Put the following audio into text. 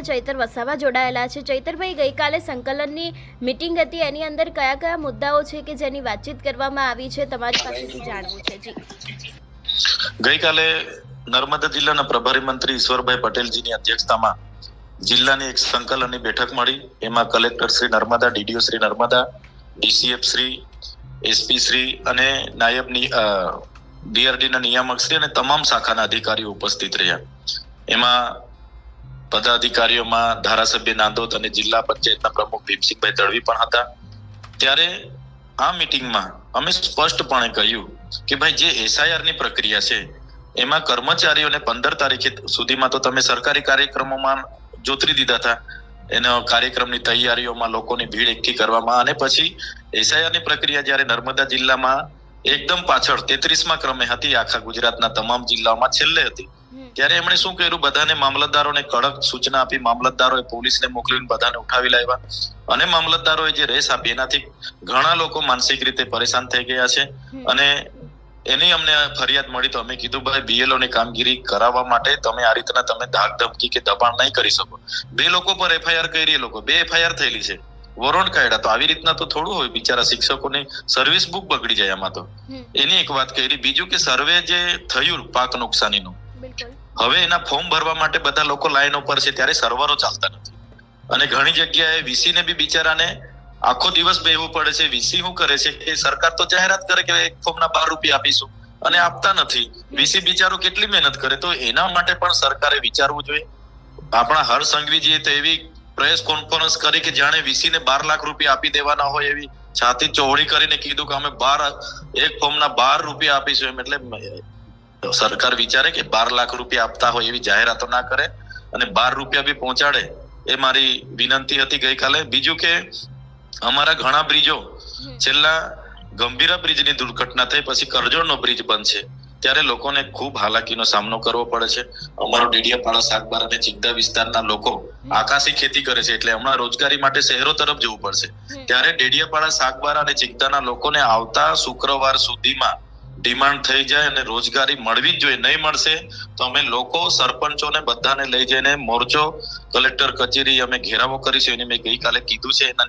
ચૈતર વસાવા જોડાયેલા છે. ચૈતરભાઈ, ગઈકાલે સંકલનની મિટિંગ હતી. એની અંદર કયા કયા મુદ્દાઓ છે કે જેની વાતચીત કરવામાં આવી છે? તમારી પાસેથી જાણવું છે. જી. ગઈકાલે નર્મદા જિલ્લાના પ્રભારી મંત્રી ઈશ્વરભાઈ પટેલજીની અધ્યક્ષતામાં જિલ્લાની એક સંકલનની બેઠક મળી. એમાં collector Shri Narmada, DDO Shri Narmada, DCF Shri, SP Shri અને નાયબ ડીઆરડીના નિયામક શ્રી અને તમામ શાખાના અધિકારીઓ ઉપસ્થિત રહ્યા. એમાં પદાધિકારીઓમાં ધારાસભ્ય નાંદોદ અને જિલ્લા પંચાયતના પ્રમુખ ભીમસિંહભાઈ દળવી પણ હતા. ત્યારે આ મિટિંગમાં અમે સ્પષ્ટપણે કહ્યું કે ભાઈ જે એસઆઈઆરની પ્રક્રિયા છે, એમાં કર્મચારીઓને પંદર તારીખે સુધીમાં તો તમે સરકારી કાર્યક્રમોમાં જોતરી દીધા હતા. એનો કાર્યક્રમની તૈયારીઓમાં લોકોની ભીડ એકઠી કરવામાં અને પછી એસઆઈઆરની પ્રક્રિયા જ્યારે નર્મદા જિલ્લામાં એકદમ પાછળ તેત્રીસમાં ક્રમે હતી, આખા ગુજરાતના તમામ જિલ્લાઓમાં છેલ્લે હતી ત્યારે એમણે શું કર્યું? બધાને મામલતદારોને કડક સૂચના આપી મામલતદારોએ પોલીસને મોકલીને બધાને ઉઠાવી લાવ્યા. અને મામલતદારોએ જે રેસ આપી એનાથી ઘણા લોકો માનસિક રીતે પરેશાન થઈ ગયા છે. અને એની અમને ફરિયાદ મળી તો અમે કીધું ભાઈ બીએલઓ ની કામગીરી કરાવવા માટે તમે આ રીતના તમે ધાક ધમકી કે દબાણ નહીં કરી શકો. બે લોકો પર એફઆઈઆર કરી એ લોકો બે એફઆઈઆર થયેલી છે. વોરંટ કાઢ્યા તો આવી રીતના તો થોડું હોય બિચારા શિક્ષકોની સર્વિસ બુક બગડી જાય આમાં તો. એની એક વાત કરી બીજું કે સર્વે જે થયું પાક નુકસાનીનું હવે એના ફોર્મ ભરવા માટે બધા લોકો લાઈન ઉપર છે, ત્યારે સર્વરો ચાલતા નથી. અને ઘણી જગ્યાએ વીસી ને બી બિચારાને આખો દિવસ બેહવું પડે છે. વીસી શું કરે છે કે સરકાર તો જાહેરાત કરે કે એક ફોર્મના બાર રૂપિયા આપીશું અને આપતા નથી. વીસી બિચારો કેટલી મહેનત કરે તો એના માટે પણ સરકારે વિચારવું જોઈએ. આપણા હર સંઘવીજીએ તો એવી પ્રેસ કોન્ફરન્સ કરી કે જાણે વીસી ને બાર લાખ રૂપિયા આપી દેવાના હોય એવી છાતી ચોળી કરીને કીધું કે અમે બાર, એક ફોર્મના બાર રૂપિયા આપીશું એમ. એટલે સરકાર વિચારે કે બાર લાખ રૂપિયા આપતા હોય એવી જાહેરાતો ના કરે અને બાર રૂપિયા બી પહોંચાડે એ મારી વિનંતી હતી ગઈકાલે. બીજું કે અમારા ઘણા બ્રિજો છેલ્લા ગંભીરા બ્રિજની દુર્ઘટના થઈ પછી કરજોડનો બ્રિજ બંધ છે ત્યારે લોકોને ખૂબ હાલાકીનો સામનો કરવો પડે છે. અમારો ડેડિયાપાડા શાકબાર અને ચિગદા વિસ્તારના લોકો આકાશી ખેતી કરે છે એટલે હમણાં રોજગારી માટે શહેરો તરફ જવું પડશે. ત્યારે ડેડિયાપાડા શાકબાર અને ચિગદાના લોકોને આવતા શુક્રવાર સુધીમાં ડિમાન્ડ થઈ જાય અને રોજગારી મળવી જ જોઈએ, નહીં મળશે તો અમે લોકો સરપંચોને બધાને લઈ જઈને મોરચો, કલેક્ટર કચેરી અમે ઘેરાવો કરીશું. એની મેં ગઈકાલે કીધું છે, એના